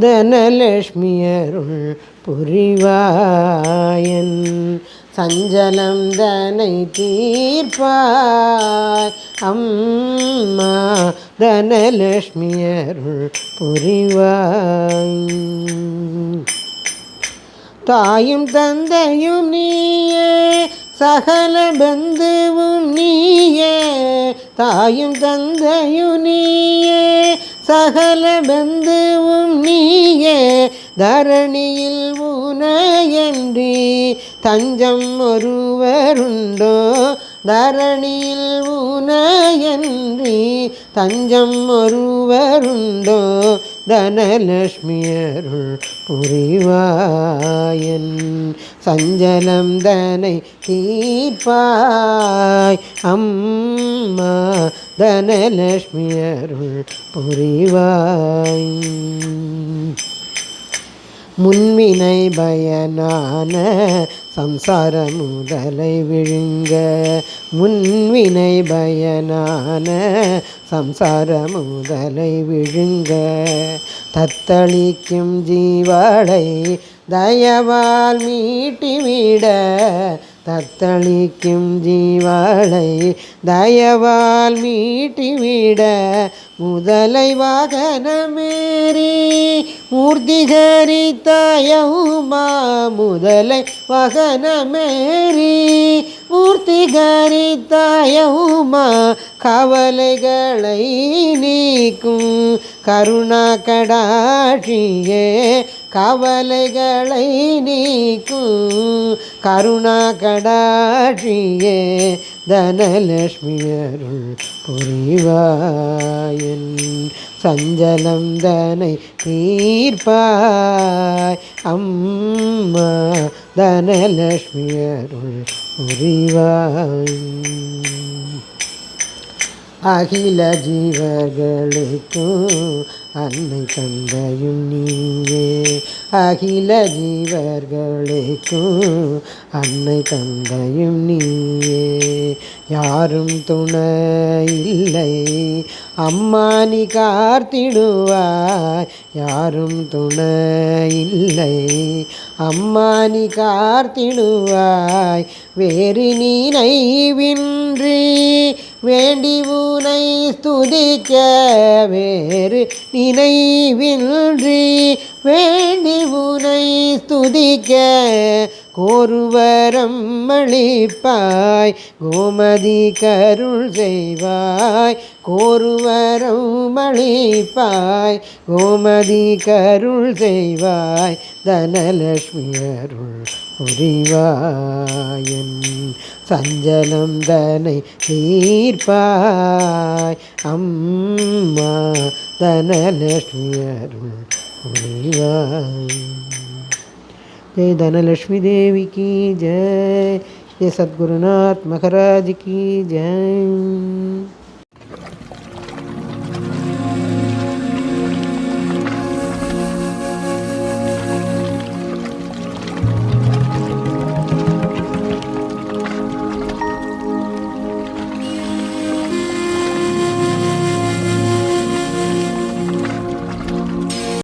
தனலட்சுமியருள் புரிவாயன். சஞ்சலம் தனை தீர்ப்பாய். அம்மா தனலட்சுமியருள் புரிவாய். தாயும் தந்தையும் நீயே சகல பந்துவும் நீயே தாயும் தந்தையும் நீயே. சகல பந்துவும் நீயே தரணியில் உனையன்றி தஞ்சம் ஒருவருண்டோ. தரணியில் உனையன்றி தஞ்சம் ஒருவருண்டோ தனலட்சுமியருள் புரிவாயன் சஞ்சலம் தனை தீர்ப்பாய் அம்மா தனலட்சுமியருள் புரிவாய். முன்வினை பயனான சம்சார முதலை விழுங்க. முன்வினை பயனான சம்சார முதலை விழுங்க. தத்தளிக்கும் ஜீவாளை தயவால் மீட்டிவிட தத்தளிக்கும் ஜீவாளை தயவால் மீட்டிவிட முதலை வாகனமேறி மூர்த்திகரித்தாயவுமா முதலை வாகனமேறி மூர்த்திகரித்தாயவுமா கவலைகளை நீ நீக்கும் கருணா கடாட்சியே கவலைகளை நீக்கும் கருணா கடாட்சியே தனலட்சுமியருள் புரிவாயன் சஞ்சலம் தனை தீர்ப்பாய். அம்மா தனலட்சுமியருள் புரிவாய் அகில ஜீவர்களுக்கும் அன்னை தந்தையும் நீயே. அகில ஜீவர்களுக்கும் அன்னை தந்தையும் நீயே. யாரும் துணை அம்மா நீ கார்த்திடுவாய் யாரும் துணை இல்லை அம்மா நீ கார்த்திடுவாய் வேறு நீ நைவின்றி வேண்டி உனை துதிக்க வேறு நினைவின்றி வேண்டி உனை துதிக்க கோருவரம் அளிப்பாய். கோமதி கருள் செய்வாய். கோருவரம் அளிப்பாய். கோமதி கருள் செய்வாய். தனலட்சுமி அருள் புரிவாயன் சஞ்சலம் தனை தீர்ப்பாய். அம்மா தனலட்சுமி அருள் புரிவாய். जय धनलक्ष्मी देवी की जय। जय सद्गुरुनाथ महाराज की जय।